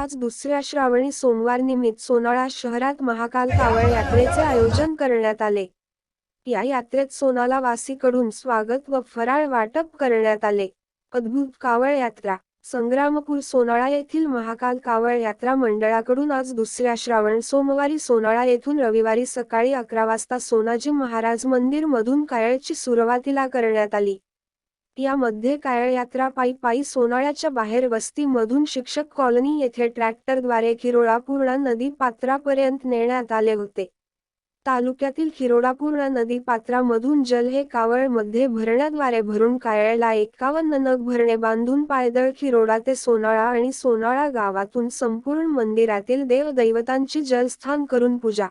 आज दुसऱ्या श्रावणी सोमवार निमित्त सोनाळा शहरात महाकाल कावळ यात्रेचे आयोजन करण्यात आले. या यात्रेत सोनाला वासीकडून स्वागत व फराळ वाटप करण्यात आले. अद्भुत कावळ यात्रा. संग्रामपूर सोनाळा येथील महाकाल कावळ यात्रा मंडळाकडून आज दुसऱ्या श्रावण सोमवारी सोनाळा येथून रविवारी सकाळी अकरा वाजता सोनाजी महाराज मंदिर मधून कायळची सुरुवातीला करण्यात आली. यामध्ये कायळयात्रा पायी पायी सोनाळ्याच्या बाहेर वस्ती मधून शिक्षक कॉलनी येथे ट्रॅक्टरद्वारे खिरोळापूर्णा नदी पात्रापर्यंत नेण्यात आले होते. तालुक्यातील खिरोडापूर्णा नदी पात्रामधून जल हे कावळमध्ये भरण्याद्वारे भरून कायळला एकावन्न नग भरणे बांधून पायदळ खिरोडा ते सोनाळा आणि सोनाळा गावातून संपूर्ण मंदिरातील देवदैवतांची जलस्थान करून पूजा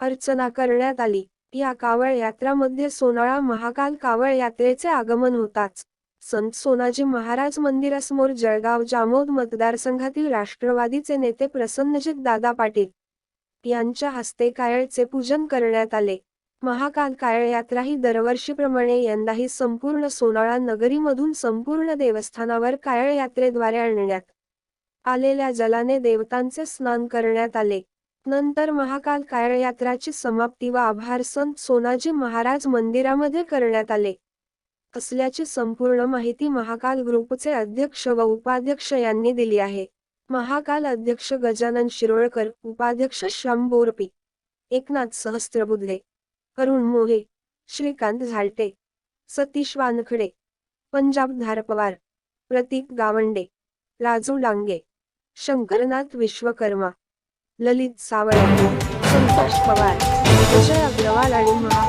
अर्चना करण्यात आली. या कावळ यात्रामध्ये सोनाळा महाकाल कावळ यात्रेचे आगमन होताच. संत सोनाजी महाराज मंदिरासमोर जळगाव जामोद मतदारसंघातील राष्ट्रवादीचे नेते प्रसन्नजित दादा पाटील यांच्या हस्ते कायळचे पूजन करण्यात आले. महाकाल कायळ यात्रा ही दरवर्षीप्रमाणे यंदाही संपूर्ण सोनाळा नगरीमधून संपूर्ण देवस्थानावर कायळ यात्रेद्वारे आणण्यात आलेल्या जलाने देवतांचे स्नान करण्यात आले. नंतर महाकाल कायळयात्राची समाप्ती व आभार संत सोनाजी महाराज मंदिरामध्ये करण्यात आले. असल्याची संपूर्ण माहिती महाकाल ग्रुपचे अध्यक्ष व उपाध्यक्ष यांनी दिली आहे. महाकाल अध्यक्ष गजानन शिरोळकर उपाध्यक्ष श्याम बोरपी एकनाथ सहस्त्रबुद्धे अरुण मोहे श्रीकांत झालटे सतीश वानखडे पंजाब धारपवार प्रतीक गावंडे राजू डांगे शंकरनाथ विश्वकर्मा ललित सावळे संतोष पवार विजय अग्रवाल आणि महाकाल